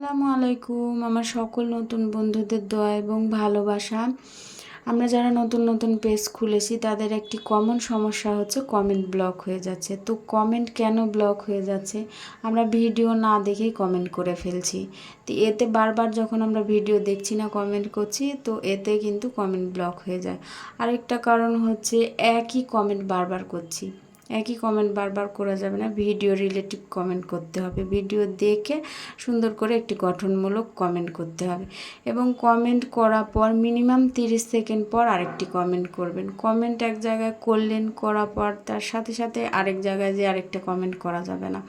আসসালামু আলাইকুম, আমার সকল নতুন বন্ধুদের দোয়া এবং ভালোবাসা। আমরা যারা নতুন নতুন পেজ খুলেছি, তাদের একটি কমন সমস্যা হচ্ছে কমেন্ট ব্লক হয়ে যাচ্ছে। তো কমেন্ট কেন ব্লক হয়ে যাচ্ছে? আমরা ভিডিও না দেখেই কমেন্ট করে ফেলছি। তো এতে বারবার যখন আমরা ভিডিও দেখছি না কমেন্ট করছি, তো এতে কিন্তু কমেন্ট ব্লক হয়ে যায়। আরেকটা কারণ হচ্ছে একই কমেন্ট বারবার করছি। একই কমেন্ট বারবার করা যাবে না ভিডিও রিলেটিভ কমেন্ট করতে হবে। ভিডিও দেখে সুন্দর করে একটি গঠনমূলক কমেন্ট করতে হবে। এবং কমেন্ট করার পর মিনিমাম তিরিশ সেকেন্ড পর আরেকটি কমেন্ট করবেন। কমেন্ট এক জায়গায় করলেন, করার পর তার সাথে সাথে আরেক জায়গায় যে আরেকটা কমেন্ট করা যাবে না।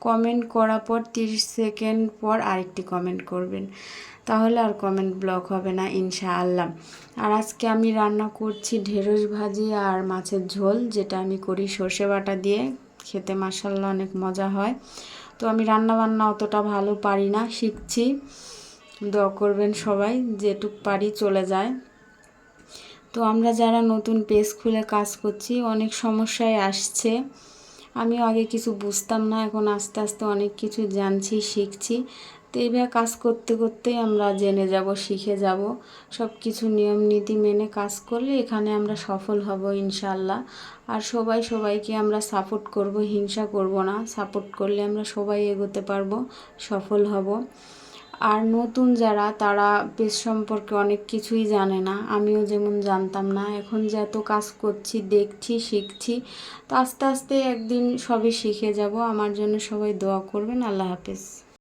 কমেন্ট করার পর তিরিশ সেকেন্ড পর আরেকটি কমেন্ট করবেন। তাহলে আর কমেন্ট ব্লক হবে না, ইনশাআল্লাহ। আর আজকে আমি রান্না করছি ঢেঁড়স ভাজি আর মাছের ঝোল, যেটা আমি করি সর্ষে বাটা দিয়ে খেতে মাসাল্লাহ অনেক মজা হয়। তো আমি রান্না বান্না অতটা ভালো পারি না, শিখছি। দোয়া করবেন সবাই, যেটুক পারি চলে যায়। তো আমরা যারা নতুন পেজ খুলে কাজ করছি, অনেক সমস্যায় আসছে। আমিও আগে কিছু বুঝতাম না, এখন আস্তে আস্তে অনেক কিছু জানছি, শিখছি। তো এইভাবে কাজ করতে করতেই আমরা জেনে যাব, শিখে যাব। সব কিছু নিয়ম নীতি মেনে কাজ করলে এখানে আমরা সফল হব ইনশাল্লাহ আর সবাই সবাইকে আমরা সাপোর্ট করব, হিংসা করব না। সাপোর্ট করলে আমরা সবাই এগোতে পারব, সফল হব। আর নতুন যারা, তারা পেশ সম্পর্কে অনেক কিছুই জানে না। আমিও যেমন জানতাম না। এখন যে এত কাজ করছি, দেখছি, শিখছি, তো আস্তে আস্তে একদিন সবই শিখে যাব। আমার জন্য সবাই দোয়া করবেন। আল্লাহ হাফেজ।